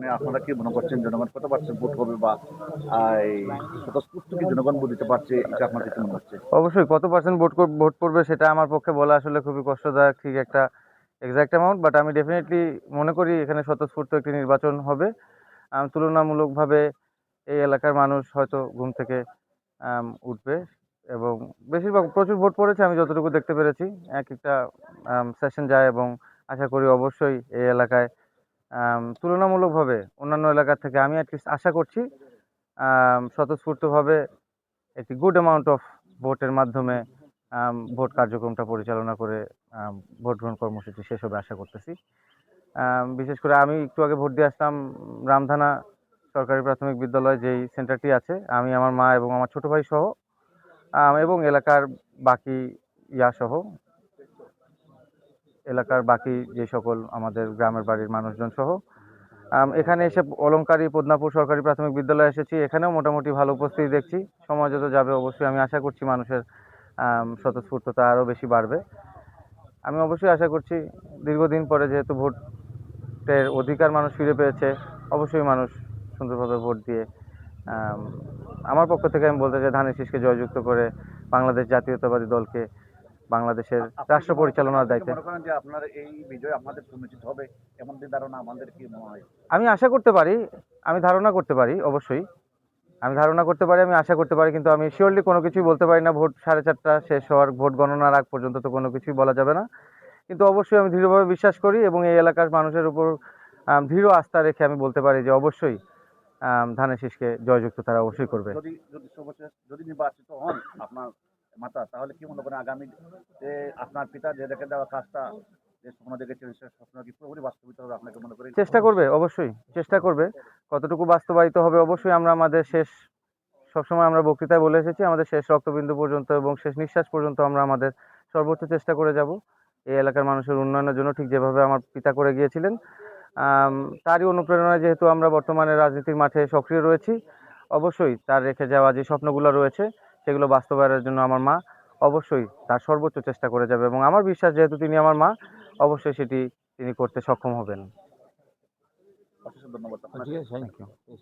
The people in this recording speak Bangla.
নির্বাচনে আপনারা কি মনে করছেন জনগণ কত পার্সেন্ট ভোট হবে বা কি জনগণ ভোট দিতে পারছে, এটা আপনাদের কি মনে হচ্ছে অবশ্যই, কত পার্সেন্ট ভোট ভোট করবে সেটা আমার পক্ষে বলা আসলে খুবই কষ্টদায়ক, ঠিক একটা এক্সাক্ট অ্যামাউন্ট বাট আমি ডেফিনেটলি মনে করি এখানে স্বতঃস্ফূর্ত একটি নির্বাচন হবে। তুলনামূলকভাবে এই এলাকার মানুষ হয়তো ঘুম থেকে উঠবে এবং বেশিরভাগ প্রচুর ভোট পড়েছে, আমি যতটুকু দেখতে পেরেছি। এক একটা সেশন যায় এবং আশা করি অবশ্যই এই এলাকায় তুলনামূলকভাবে অন্যান্য এলাকার থেকে আমি অ্যাটলিস্ট আশা করছি স্বতঃস্ফূর্তভাবে একটি গুড অ্যামাউন্ট অফ ভোটের মাধ্যমে ভোট কার্যক্রমটা পরিচালনা করে ভোট গ্রহণ কর্মসূচি শেষ হবে আশা করতেছি। বিশেষ করে আমি একটু আগে ভোট দিয়ে আসলাম রামধানা সরকারি প্রাথমিক বিদ্যালয়, যেই সেন্টারটি আছে, আমি আমার মা এবং আমার ছোট ভাই সহ এবং এলাকার বাকি ইয়া সহ এলাকার বাকি যে সকল আমাদের গ্রামের বাড়ির মানুষজন সহ। এখানে এসে অলংকারী পদ্মাপুর সরকারি প্রাথমিক বিদ্যালয়ে এসেছি। এখানেও মোটামুটি ভালো উপস্থিতি দেখছি। সময় যত যাবে অবশ্যই আমি আশা করছি মানুষের স্বতঃস্ফূর্ততা আরও বেশি বাড়বে। আমি অবশ্যই আশা করছি দীর্ঘদিন পরে যেহেতু ভোটের অধিকার মানুষ ফিরে পেয়েছে, অবশ্যই মানুষ সুন্দরভাবে ভোট দিয়ে আমার পক্ষ থেকে আমি বলতে চাই ধানের শীষকে জয়যুক্ত করে বাংলাদেশ জাতীয়তাবাদী দলকে বাংলাদেশের রাষ্ট্র পরিচালনার দায়িত্বে। করেন যে আপনার এই বিজয় আপনাদের সুনিশ্চিত হবে? এমন ধারণা আমাদের কি আমি আশা করতে পারি আমি ধারণা করতে পারি অবশ্যই। আমি ধারণা করতে পারি আমি আশা করতে পারি কিন্তু আমি শিওরলি কোনো কিছুই বলতে পারি না। ভোট সাড়ে চারটা শেষ হওয়ার ভোট গণনার আগ পর্যন্ত তো কোনো কিছুই বলা যাবে না। কিন্তু অবশ্যই আমি দৃঢ়ভাবে বিশ্বাস করি এবং এই এলাকার মানুষের উপর দৃঢ় আস্থা রেখে আমি বলতে পারি যে অবশ্যই ধানের শীষকে জয়যুক্ত তারা অবশ্যই করবে। যদি নির্বাচিত হন আপনার মাতা, তাহলে কি মনে করেন আগামী যে আপনার পিতা যে রেখে দেওয়া কাজটা চেষ্টা করবে, অবশ্যই, চেষ্টা করবে। কতটুকু বাস্তবায়িত হবে অবশ্যই আমরা আমাদের শেষ, সবসময় আমরা বক্তৃতায় বলে এসেছি, আমাদের শেষ রক্তবিন্দু পর্যন্ত এবং শেষ নিঃশ্বাস পর্যন্ত আমরা আমাদের সর্বোচ্চ চেষ্টা করে যাব। এই এলাকার মানুষের উন্নয়নের জন্য ঠিক যেভাবে আমার পিতা করে গিয়েছিলেন। তারই অনুপ্রেরণায় যেহেতু আমরা বর্তমানে রাজনীতির মাঠে সক্রিয় রয়েছি, অবশ্যই তার রেখে যাওয়া যে স্বপ্নগুলো রয়েছে সেগুলো বাস্তবায়নের জন্য আমার মা অবশ্যই তার সর্বোচ্চ চেষ্টা করে যাবে এবং আমার বিশ্বাস যেহেতু তিনি আমার মা অবশ্যই সেটি তিনি করতে সক্ষম হবেন। ধন্যবাদ আপনাকে। Thank you